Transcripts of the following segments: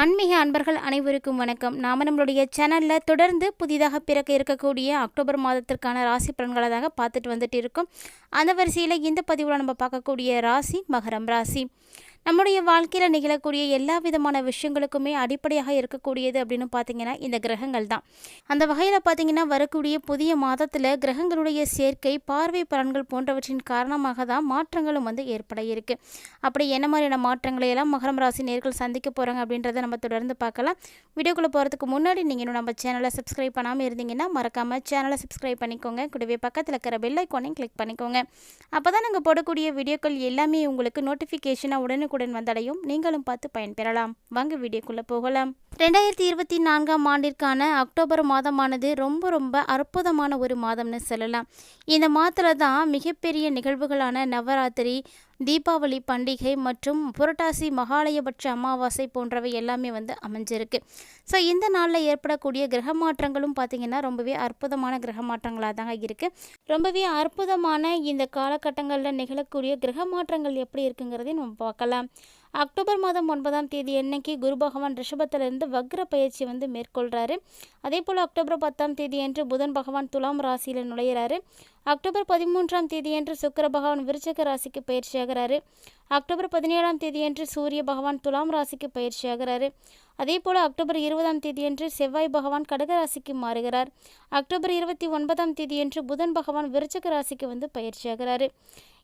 ஆன்மீக அன்பர்கள் அனைவருக்கும் வணக்கம். நாம் நம்மளுடைய சேனலில் தொடர்ந்து புதிதாக பிறக்க இருக்கக்கூடிய அக்டோபர் மாதத்திற்கான ராசி பலன்களை தாங்க பார்த்துட்டு வந்துட்டு இருக்கோம். அந்த வரிசையில் இந்த பதிவில் நம்ம பார்க்கக்கூடிய ராசி மகரம் ராசி. நம்முடைய வாழ்க்கையில் நிகழக்கூடிய எல்லா விதமான விஷயங்களுக்குமே அடிப்படையாக இருக்கக்கூடியது அப்படின்னு பார்த்தீங்கன்னா இந்த கிரகங்கள் தான். அந்த வகையில் பார்த்தீங்கன்னா வரக்கூடிய புதிய மாதத்தில் கிரகங்களுடைய சேர்க்கை பார்வை பலன்கள் போன்றவற்றின் காரணமாக தான் மாற்றங்களும் வந்து ஏற்பட இருக்கு. அப்படி என்ன மாதிரியான மாற்றங்களை எல்லாம் மகரம் ராசி நேர்கள் சந்திக்க போகிறாங்க அப்படின்றத நம்ம தொடர்ந்து பார்க்கலாம். வீடியோக்குள்ளே போகிறதுக்கு முன்னாடி நீங்கள் இன்னும் நம்ம சேனலை சப்ஸ்கிரைப் பண்ணாமல் இருந்தீங்கன்னா மறக்காமல் சேனலை சப்ஸ்கிரைப் பண்ணிக்கோங்க. கூடவே பக்கத்தில் இருக்கிற பெல் ஐக்கானையும் கிளிக் பண்ணிக்கோங்க. அப்போ தான் நாங்கள் போடக்கூடிய வீடியோக்கள் எல்லாமே உங்களுக்கு நோட்டிஃபிகேஷனாக உடனே உடனுக்குடன் வந்தடையும். நீங்களும் பார்த்து பயன்பெறலாம். வாங்க வீடியோக்குள்ளே போகலாம். ரெண்டாயிரத்தி இருபத்தி நான்காம் ஆண்டிற்கான அக்டோபர் மாதமானது ரொம்ப ரொம்ப அற்புதமான ஒரு மாதம்னு சொல்லலாம். இந்த மாதத்தில் தான் மிகப்பெரிய நிகழ்வுகளான நவராத்திரி தீபாவளி பண்டிகை மற்றும் புரட்டாசி மகாலயபட்ச அமாவாசை போன்றவை எல்லாமே வந்து அமைஞ்சிருக்கு. ஸோ இந்த நாளில் ஏற்படக்கூடிய கிரக மாற்றங்களும் பார்த்திங்கன்னா ரொம்பவே அற்புதமான கிரக மாற்றங்களாக தாங்க இருக்குது ரொம்பவே அற்புதமான இந்த காலகட்டங்களில் நிகழக்கூடிய கிரக மாற்றங்கள் எப்படி இருக்குங்கிறதையும் நம்ம பார்க்கலாம். அக்டோபர் மாதம் ஒன்பதாம் தேதி அன்னைக்கு குரு பகவான் ரிஷபத்திலிருந்து வக்ர பயிற்சி வந்து மேற்கொள்கிறாரு அதே போல் அக்டோபர் பத்தாம் தேதி அன்று புதன் பகவான் துலாம் ராசியில் நுழையிறாரு. அக்டோபர் பதிமூன்றாம் தேதியன்று சுக்கிர பகவான் விருச்சக ராசிக்கு பயிற்சியாகிறாரு அக்டோபர் பதினேழாம் தேதியன்று சூரிய பகவான் துலாம் ராசிக்கு பயிற்சியாகிறாரு அதே போல் அக்டோபர் இருபதாம் தேதியன்று செவ்வாய் பகவான் கடக ராசிக்கு மாறுகிறார். அக்டோபர் இருபத்தி ஒன்பதாம் தேதியன்று புதன் பகவான் விருச்சக ராசிக்கு வந்து பயிற்சியாகிறாரு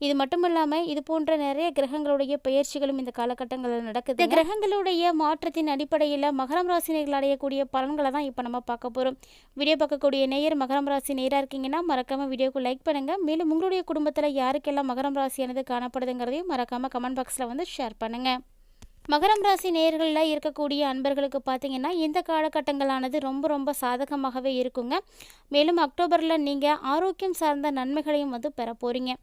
இது மட்டும் இல்லாமல் இது போன்ற நிறைய கிரகங்களுடைய பயிற்சிகளும் இந்த காலகட்டங்களில் நடக்குது இந்த கிரகங்களுடைய மாற்றத்தின் அடிப்படையில் மகரம் ராசினிகள் அடையக்கூடிய பலன்களை தான் இப்போ நம்ம பார்க்க போகிறோம் வீடியோ பார்க்கக்கூடிய நேயர் மகரம் ராசி நேராக இருக்கீங்கன்னா மறக்காமல் வீடியோக்கு லைக் பண்ணுங்கள் மேலும் உங்களுடைய குடும்பத்தில் யாருக்கெல்லாம் மகரம் ராசியானது காணப்படுதுங்கிறதையும் மறக்காமல் கமெண்ட் பாக்ஸில் வந்து ஷேர் பண்ணுங்கள் மகரம் ராசி நேர்களில் இருக்கக்கூடிய அன்பர்களுக்கு பார்த்தீங்கன்னா இந்த காலகட்டங்களானது ரொம்ப ரொம்ப சாதகமாகவே இருக்குங்க. மேலும் அக்டோபரில் நீங்கள் ஆரோக்கியம் சார்ந்த நன்மைகளையும் வந்து பெற போகிறீங்க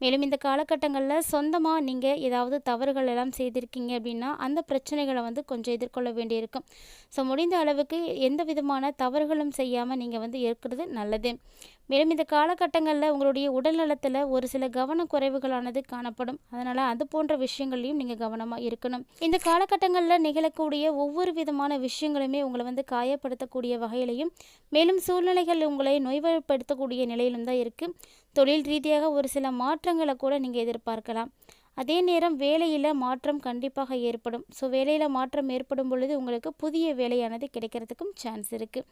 மேலும் இந்த காலகட்டங்களில் சொந்தமாக நீங்கள் ஏதாவது தவறுகள் எல்லாம் செய்திருக்கீங்க அப்படின்னா அந்த பிரச்சனைகளை வந்து கொஞ்சம் எதிர்கொள்ள வேண்டியிருக்கும். ஸோ முடிந்த அளவுக்கு எந்த விதமான தவறுகளும் செய்யாமல் நீங்கள் வந்து இருக்கிறது நல்லது. மேலும் இந்த காலகட்டங்களில் உங்களுடைய உடல் நலத்தில் ஒரு சில கவனக்குறைவுகளானது காணப்படும். அதனால் அது போன்ற விஷயங்கள்லையும் நீங்கள் கவனமாக இருக்கணும். இந்த காலகட்டங்களில் நிகழக்கூடிய ஒவ்வொரு விதமான விஷயங்களுமே உங்களை வந்து காயப்படுத்தக்கூடிய வகையிலையும் மேலும் சூழ்நிலைகள் உங்களை நோய்வாய்ப்படுத்தக்கூடிய நிலையிலும் தான் இருக்குது தொழில் ரீதியாக ஒரு சில மாற்றங்களை கூட நீங்கள் எதிர்பார்க்கலாம். அதே நேரம் வேலையில் மாற்றம் கண்டிப்பாக ஏற்படும். ஸோ வேலையில் மாற்றம் ஏற்படும் பொழுது உங்களுக்கு புதிய வேலையானது கிடைக்கிறதுக்கும் சான்ஸ் இருக்குது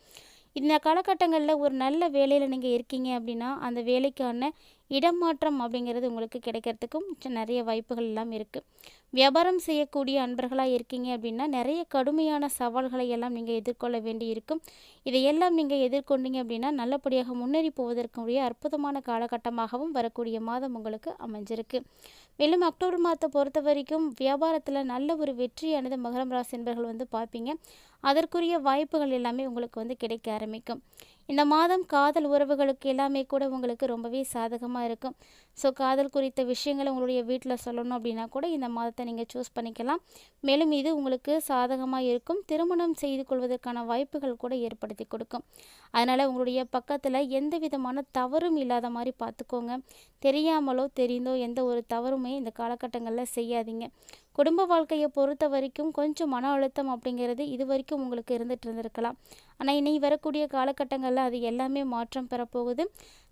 இந்த காலகட்டங்களில் ஒரு நல்ல வேலையில் நீங்கள் இருக்கீங்க அப்படின்னா அந்த வேலைக்கான இடமாற்றம் அப்படிங்கிறது உங்களுக்கு கிடைக்கிறதுக்கும் நிறைய வாய்ப்புகள் எல்லாம் இருக்குது வியாபாரம் செய்யக்கூடிய அன்பர்களாக இருக்கீங்க அப்படின்னா நிறைய கடுமையான சவால்களை எல்லாம் நீங்கள் எதிர்கொள்ள வேண்டி இருக்கும். இதையெல்லாம் நீங்கள் எதிர்கொண்டீங்க அப்படின்னா நல்லபடியாக முன்னேறி போவதற்குரிய அற்புதமான காலகட்டமாகவும் வரக்கூடிய மாதம் உங்களுக்கு அமைஞ்சிருக்கு. மேலும் அக்டோபர் மாதத்தை பொறுத்த வரைக்கும் வியாபாரத்தில் நல்ல ஒரு வெற்றியானது மகரம் ராசி என்பர்கள் வந்து பார்ப்பீங்க. அதற்குரிய வாய்ப்புகள் எல்லாமே உங்களுக்கு வந்து கிடைக்க ஆரம்பிக்கும். இந்த மாதம் காதல் உறவுகளுக்கு எல்லாமே கூட உங்களுக்கு ரொம்பவே சாதகமாக இருக்கும். ஸோ காதல் குறித்த விஷயங்களை உங்களுடைய வீட்டில் சொல்லணும் அப்படின்னா கூட இந்த மாதத்தை நீங்கள் சூஸ் பண்ணிக்கலாம். மேலும் இது உங்களுக்கு சாதகமாக இருக்கும். திருமணம் செய்து கொள்வதற்கான வாய்ப்புகள் கூட ஏற்படுத்தி கொடுக்கும். அதனால் உங்களுடைய பக்கத்தில் எந்த விதமான தவறும் இல்லாத மாதிரி பார்த்துக்கோங்க தெரியாமலோ தெரிந்தோ எந்த ஒரு தவறுமே இந்த காலகட்டங்களில் செய்யாதீங்க. குடும்ப வாழ்க்கையை பொறுத்த வரைக்கும் கொஞ்சம் மன அழுத்தம் அப்படிங்கிறது இது வரைக்கும் உங்களுக்கு இருந்துகிட்டு இருந்திருக்கலாம். ஆனால் இனி வரக்கூடிய காலகட்டங்களில் அது எல்லாமே மாற்றம் பெறப்போகுது.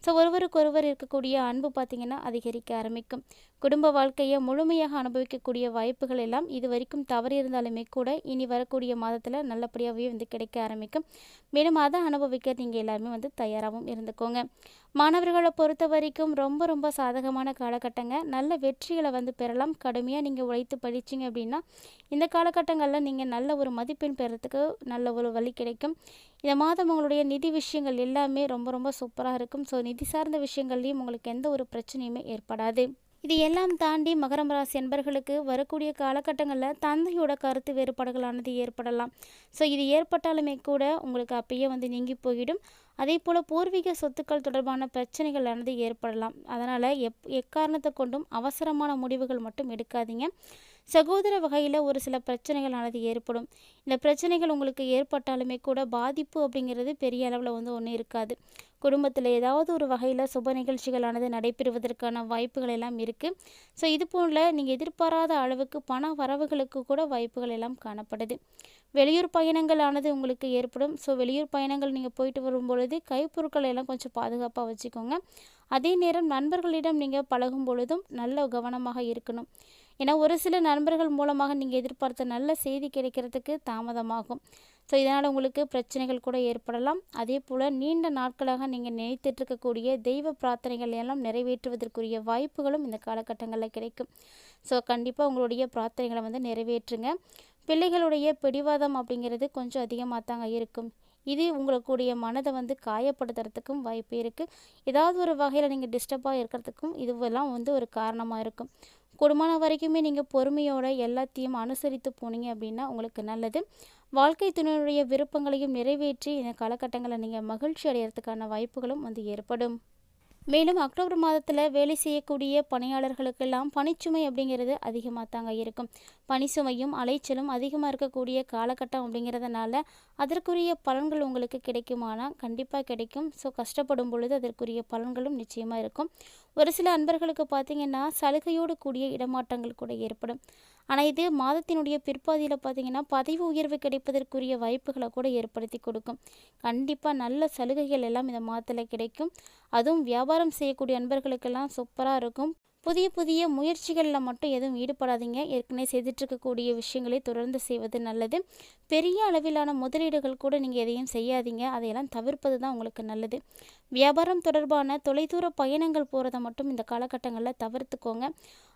ஸோ ஒருவருக்கொருவர் இருக்கக்கூடிய அன்பு பார்த்திங்கன்னா அதிகரிக்க ஆரம்பிக்கும். குடும்ப வாழ்க்கையை முழுமையாக அனுபவிக்கக்கூடிய வாய்ப்புகள் எல்லாம் இது வரைக்கும் தவறி இருந்தாலுமே கூட இனி வரக்கூடிய மாதத்தில் நல்லபடியாகவே வந்து கிடைக்க ஆரம்பிக்கும். மேலும் அதை அனுபவிக்க நீங்கள் எல்லாருமே வந்து தயாராகவும் இருந்துக்கோங்க. மாணவர்களை பொறுத்த வரைக்கும் ரொம்ப ரொம்ப சாதகமான காலகட்டங்க. நல்ல வெற்றிகளை வந்து பெறலாம். கடுமையாக நீங்கள் உழைத்து படிச்சிங்க அப்படின்னா இந்த காலகட்டங்களில் நீங்கள் நல்ல ஒரு மதிப்பெண் பெறத்துக்கு நல்ல ஒரு வழி கிடைக்கும். இந்த மாதம் உங்களுடைய நிதி விஷயங்கள் எல்லாமே ரொம்ப ரொம்ப சூப்பராக இருக்கும். ஸோ நிதி சார்ந்த விஷயங்கள்லையும் உங்களுக்கு எந்த ஒரு பிரச்சனையுமே ஏற்படாது. இது எல்லாம் தாண்டி மகரம் ராசி என்பர்களுக்கு வரக்கூடிய காலகட்டங்களில் தந்தையோட கருத்து வேறுபாடுகளானது ஏற்படலாம். ஸோ இது ஏற்பட்டாலுமே கூட உங்களுக்கு அப்பயே வந்து நீங்கி போயிடும். அதே போல் பூர்வீக சொத்துக்கள் தொடர்பான பிரச்சனைகளானது ஏற்படலாம். அதனால் எப் எக்காரணத்தை கொண்டும் அவசரமான முடிவுகள் மட்டும் எடுக்காதீங்க. சகோதர வகையில் ஒரு சில பிரச்சனைகளானது ஏற்படும். இந்த பிரச்சனைகள் உங்களுக்கு ஏற்பட்டாலுமே கூட பாதிப்பு அப்படிங்கிறது பெரிய அளவில் வந்து ஒன்றும் இருக்காது. குடும்பத்தில் ஏதாவது ஒரு வகையில் சுப நிகழ்ச்சிகளானது நடைபெறுவதற்கான வாய்ப்புகள் எல்லாம் இருக்குது ஸோ இது போல் நீங்கள் எதிர்பாராத அளவுக்கு பண வரவுகளுக்கு கூட வாய்ப்புகள் எல்லாம் காணப்படுது. வெளியூர் பயணங்களானது உங்களுக்கு ஏற்படும். ஸோ வெளியூர் பயணங்கள் நீங்கள் போயிட்டு வரும்பொழுது கைப்பொருட்களை எல்லாம் கொஞ்சம் பாதுகாப்பாக வச்சுக்கோங்க. அதே நேரம் நண்பர்களிடம் நீங்கள் பழகும் பொழுதும் நல்ல கவனமாக இருக்கணும். ஏன்னா ஒரு சில நண்பர்கள் மூலமாக நீங்கள் எதிர்பார்த்த நல்ல செய்தி கிடைக்கிறதுக்கு தாமதமாகும். ஸோ இதனால் உங்களுக்கு பிரச்சனைகள் கூட ஏற்படலாம். அதே போல் நீண்ட நாட்களாக நீங்கள் நினைத்துட்டு இருக்கக்கூடிய தெய்வ பிரார்த்தனைகள் எல்லாம் நிறைவேற்றுவதற்குரிய வாய்ப்புகளும் இந்த காலகட்டங்களில் கிடைக்கும். ஸோ கண்டிப்பாக உங்களுடைய பிரார்த்தனைகளை வந்து நிறைவேற்றுங்க. பிள்ளைகளுடைய பிடிவாதம் அப்படிங்கிறது கொஞ்சம் அதிகமாக தாங்க இருக்கும். இது உங்களுக்குடைய மனதை வந்து காயப்படுத்துறதுக்கும் வாய்ப்பு இருக்குது ஏதாவது ஒரு வகையில் நீங்கள் டிஸ்டர்பாக இருக்கிறதுக்கும் இதுவெல்லாம் வந்து ஒரு காரணமாக இருக்கும். கொடுமான வரைக்குமே நீங்கள் பொறுமையோட எல்லாத்தையும் அனுசரித்து போனீங்க அப்படின்னா உங்களுக்கு நல்லது. வாழ்க்கை துணையுடைய விருப்பங்களையும் நிறைவேற்றி இந்த காலகட்டங்களில் நீங்கள் மகிழ்ச்சி அடைகிறதுக்கான வாய்ப்புகளும் வந்து ஏற்படும். மேலும் அக்டோபர் மாதத்தில் வேலை செய்யக்கூடிய பணியாளர்களுக்கெல்லாம் பணிச்சுமை அப்படிங்கிறது அதிகமாக தாங்க இருக்கும். பனிச்சுமையும் அலைச்சலும் அதிகமாக இருக்கக்கூடிய காலகட்டம் அப்படிங்கிறதுனால அதற்குரிய பலன்கள் உங்களுக்கு கிடைக்குமானால் கண்டிப்பாக கிடைக்கும். ஸோ கஷ்டப்படும் பொழுது அதற்குரிய பலன்களும் நிச்சயமாக இருக்கும். ஒரு சில அன்பர்களுக்கு பார்த்தீங்கன்னா சலுகையோடு கூடிய இடமாற்றங்கள் கூட ஏற்படும். ஆனால் இது மாதத்தினுடைய பிற்பாதியில் பார்த்தீங்கன்னா பதவி உயர்வு கிடைப்பதற்குரிய வாய்ப்புகளை கூட ஏற்படுத்தி கொடுக்கும். கண்டிப்பாக நல்ல சலுகைகள் எல்லாம் இந்த மாதத்தில் கிடைக்கும். அதுவும் வியாபாரம் செய்யக்கூடிய அன்பர்களுக்கெல்லாம் சூப்பராக இருக்கும். புதிய புதிய முயற்சிகளில் மட்டும் எதுவும் ஈடுபடாதீங்க. ஏற்கனவே செய்துட்ருக்கக்கூடிய விஷயங்களை தொடர்ந்து செய்வது நல்லது. பெரிய அளவிலான முதலீடுகள் கூட நீங்கள் எதையும் செய்யாதீங்க. அதையெல்லாம் தவிர்ப்பது தான் உங்களுக்கு நல்லது. வியாபாரம் தொடர்பான தொலைதூர பயணங்கள் போகிறத மட்டும் இந்த காலகட்டங்களில் தவிர்த்துக்கோங்க.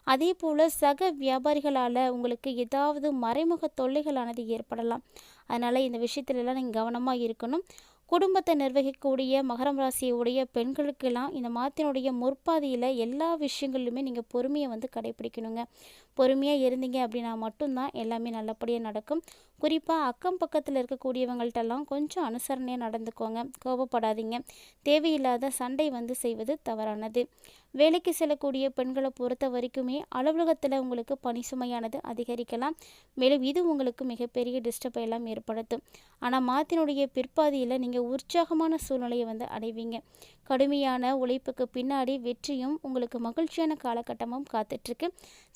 அதே போல் சக வியாபாரிகளால் உங்களுக்கு ஏதாவது மறைமுக தொல்லைகளானது ஏற்படலாம். அதனால் இந்த விஷயத்துலலாம் நீங்கள் கவனமாக இருக்கணும். குடும்பத்தை நிர்வகிக்கக்கூடிய மகரம் ராசியுடைய பெண்களுக்கெல்லாம் இந்த மாதத்தினுடைய முற்பாதியில் எல்லா விஷயங்கள்லையுமே நீங்கள் பொறுமையை வந்து கடைபிடிக்கணுங்க பொறுமையாக இருந்தீங்க அப்படின்னா மட்டும்தான் எல்லாமே நல்லபடியாக நடக்கும். குறிப்பாக அக்கம் பக்கத்தில் இருக்கக்கூடியவங்கள்ட்டெல்லாம் கொஞ்சம் அனுசரணையாக நடந்துக்கோங்க. கோபப்படாதீங்க. தேவையில்லாத சண்டை வந்து செய்வது தவறானது. வேலைக்கு செல்லக்கூடிய பெண்களை பொறுத்த வரைக்குமே அலுவலகத்தில் உங்களுக்கு பணி சுமையானது அதிகரிக்கலாம். மேலும் இது உங்களுக்கு மிகப்பெரிய டிஸ்டர்பை எல்லாம் ஏற்படுத்தும். ஆனால் மாத்தினுடைய பிற்பாதியில் நீங்கள் உற்சாகமான சூழ்நிலையை வந்து அடைவீங்க. கடுமையான உழைப்புக்கு பின்னாடி வெற்றியும் உங்களுக்கு மகிழ்ச்சியான காலகட்டமும் காத்துட்ருக்கு.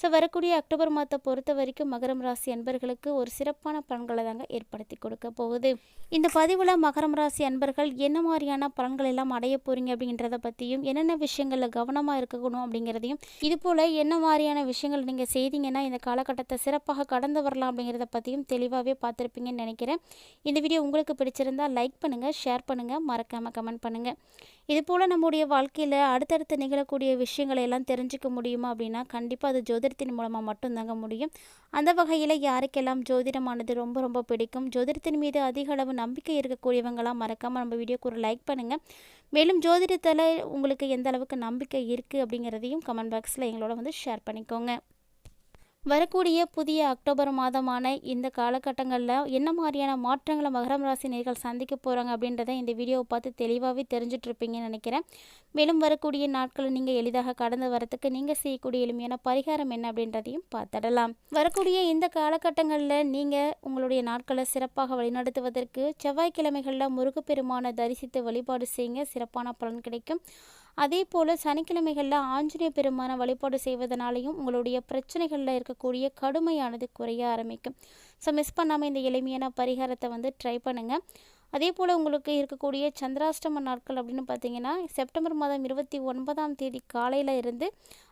ஸோ வரக்கூடிய அக்டோபர் மாதத்தை பொறுத்த வரைக்கும் மகரம் ராசி அன்பர்களுக்கு ஒரு சிறப்பான பலன்களை தாங்க ஏற்படுத்தி கொடுக்க போகுது. இந்த பதிவில் மகரம் ராசி அன்பர்கள் என்ன மாதிரியான பலன்கள் எல்லாம் அடைய போகிறீங்க அப்படின்றத பற்றியும் என்னென்ன விஷயங்களில் கவனமாக இருக்கணும் அப்படிங்கிறதையும் இது போல் என்ன மாதிரியான விஷயங்கள் நீங்கள் செய்தீங்கன்னா இந்த காலகட்டத்தை சிறப்பாக கடந்து வரலாம் அப்படிங்கிறத பற்றியும் தெளிவாகவே பார்த்துருப்பீங்கன்னு நினைக்கிறேன். இந்த வீடியோ உங்களுக்கு பிடிச்சிருந்தால் லைக் பண்ணுங்கள் ஷேர் பண்ணுங்கள் மறக்காமல் கமெண்ட் பண்ணுங்கள் இது போல் நம்முடைய வாழ்க்கையில் அடுத்தடுத்து நிகழக்கூடிய விஷயங்களை எல்லாம் தெரிஞ்சுக்க முடியுமா அப்படின்னா கண்டிப்பாக அது ஜோதிடத்தின் மூலமாக மட்டும்தாங்க முடியும். அந்த வகையில் யாருக்கெல்லாம் ஜோதிடமானது ரொம்ப ரொம்ப பிடிக்கும் ஜோதிடத்தின் மீது அதிக அளவு நம்பிக்கை இருக்கக்கூடியவங்களாம் மறக்காமல் நம்ம வீடியோக்கு ஒரு லைக் பண்ணுங்கள் மேலும் ஜோதிடத்தில் உங்களுக்கு எந்த அளவுக்கு நம்பிக்கை இருக்குது அப்படிங்கிறதையும் கமெண்ட் பாக்ஸில் எங்களோட வந்து ஷேர் பண்ணிக்கோங்க. வரக்கூடிய புதிய அக்டோபர் மாதமான இந்த காலகட்டங்களில் என்ன மாதிரியான மாற்றங்களை மகரம் ராசி நேர்கள் சந்திக்க போகிறாங்க அப்படின்றத இந்த வீடியோவை பார்த்து தெளிவாகவே தெரிஞ்சிட்ருப்பீங்கன்னு நினைக்கிறேன். மேலும் வரக்கூடிய நாட்களை நீங்கள் எளிதாக கடந்து வரத்துக்கு நீங்கள் செய்யக்கூடிய எளிமையான பரிகாரம் என்ன அப்படின்றதையும் பார்த்துடலாம். வரக்கூடிய இந்த காலகட்டங்களில் நீங்கள் உங்களுடைய நாட்களை சிறப்பாக வழிநடத்துவதற்கு செவ்வாய்க்கிழமைகளில் முருகப்பெருமானை தரிசித்து வழிபாடு செய்யுங்க சிறப்பான பலன் கிடைக்கும். அதே போல் சனிக்கிழமைகளில் ஆஞ்சநேய பெருமான வழிபாடு செய்வதனாலையும் உங்களுடைய பிரச்சனைகளில் இருக்கக்கூடிய கடுமையானது குறைய ஆரம்பிக்கும். ஸோ மிஸ் பண்ணாமல் இந்த எளிமையான பரிகாரத்தை வந்து ட்ரை பண்ணுங்கள் அதே போல் உங்களுக்கு இருக்கக்கூடிய சந்திராஷ்டம நாட்கள் அப்படின்னு பார்த்தீங்கன்னா செப்டம்பர் மாதம் இருபத்தி ஒன்பதாம் தேதி காலையில் இருந்து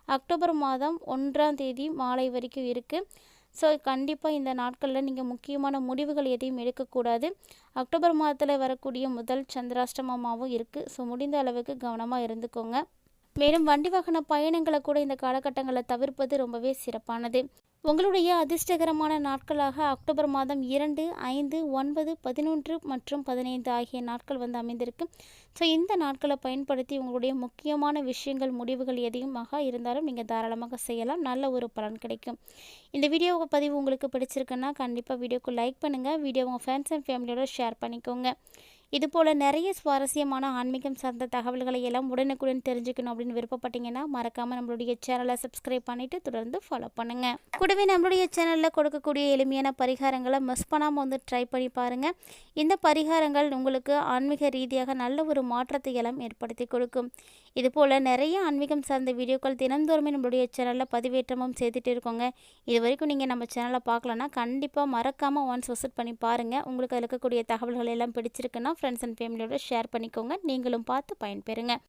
அக்டோபர் மாதம் ஒன்றாம் தேதி மாலை வரைக்கும் இருக்குது ஸோ கண்டிப்பாக இந்த நாட்களில் நீங்கள் முக்கியமான முடிவுகள் எதையும் எடுக்கக்கூடாது. அக்டோபர் மாதத்தில் வரக்கூடிய முதல் சந்திராஷ்டமமாகவும் இருக்குது ஸோ முடிந்த அளவுக்கு கவனமாக இருந்துக்கோங்க. மேலும் வண்டி வாகன பயணங்களை கூட இந்த காலகட்டங்களை தவிர்ப்பது ரொம்பவே சிறப்பானது. உங்களுடைய அதிர்ஷ்டகரமான நாட்களாக அக்டோபர் மாதம் இரண்டு ஐந்து ஒன்பது பதினொன்று மற்றும் பதினைந்து ஆகிய நாட்கள் வந்து அமைந்திருக்கு. ஸோ இந்த நாட்களை பயன்படுத்தி உங்களுடைய முக்கியமான விஷயங்கள் முடிவுகள் எதையும் மகா இருந்தாலும் நீங்கள் தாராளமாக செய்யலாம். நல்ல ஒரு பலன் கிடைக்கும். இந்த வீடியோ பதிவு உங்களுக்கு பிடிச்சிருக்குன்னா கண்டிப்பாக வீடியோக்கு லைக் பண்ணுங்கள் வீடியோ உங்கள் ஃப்ரெண்ட்ஸ் அண்ட் ஃபேமிலியோட ஷேர் பண்ணிக்கோங்க. இதுபோல் நிறைய சுவாரஸ்யமான ஆன்மீகம் சார்ந்த தகவல்களை எல்லாம் உடனுக்குடன் தெரிஞ்சுக்கணும் அப்படின்னு விருப்பப்பட்டீங்கன்னா மறக்காமல் நம்மளுடைய சேனலை சப்ஸ்கிரைப் பண்ணிவிட்டு தொடர்ந்து ஃபாலோ பண்ணுங்கள் கூடவே நம்மளுடைய சேனலில் கொடுக்கக்கூடிய எளிமையான பரிகாரங்களை மிஸ் பண்ணாமல் வந்து ட்ரை பண்ணி பாருங்கள் இந்த பரிகாரங்கள் உங்களுக்கு ஆன்மீக ரீதியாக நல்ல ஒரு மாற்றத்தை எல்லாம் ஏற்படுத்தி கொடுக்கும். இதுபோல் நிறைய ஆன்மீகம் சார்ந்த வீடியோக்கள் தினந்தோறுமே நம்மளுடைய சேனலில் பதிவேற்றமும் செய்துட்டு இருக்கோங்க. இது வரைக்கும் நீங்கள் நம்ம சேனலை பார்க்கலன்னா கண்டிப்பாக மறக்காமல் ஒன்ஸ் விசிட் பண்ணி பாருங்கள் உங்களுக்கு அதில் இருக்கக்கூடிய தகவல்கள் எல்லாம் பிடிச்சிருக்குன்னா ஃப்ரெண்ட்ஸ் அண்ட் ஃபேமிலியோட ஷேர் பண்ணிக்கோங்க. நீங்களும் பார்த்து பயன்பெறுங்க.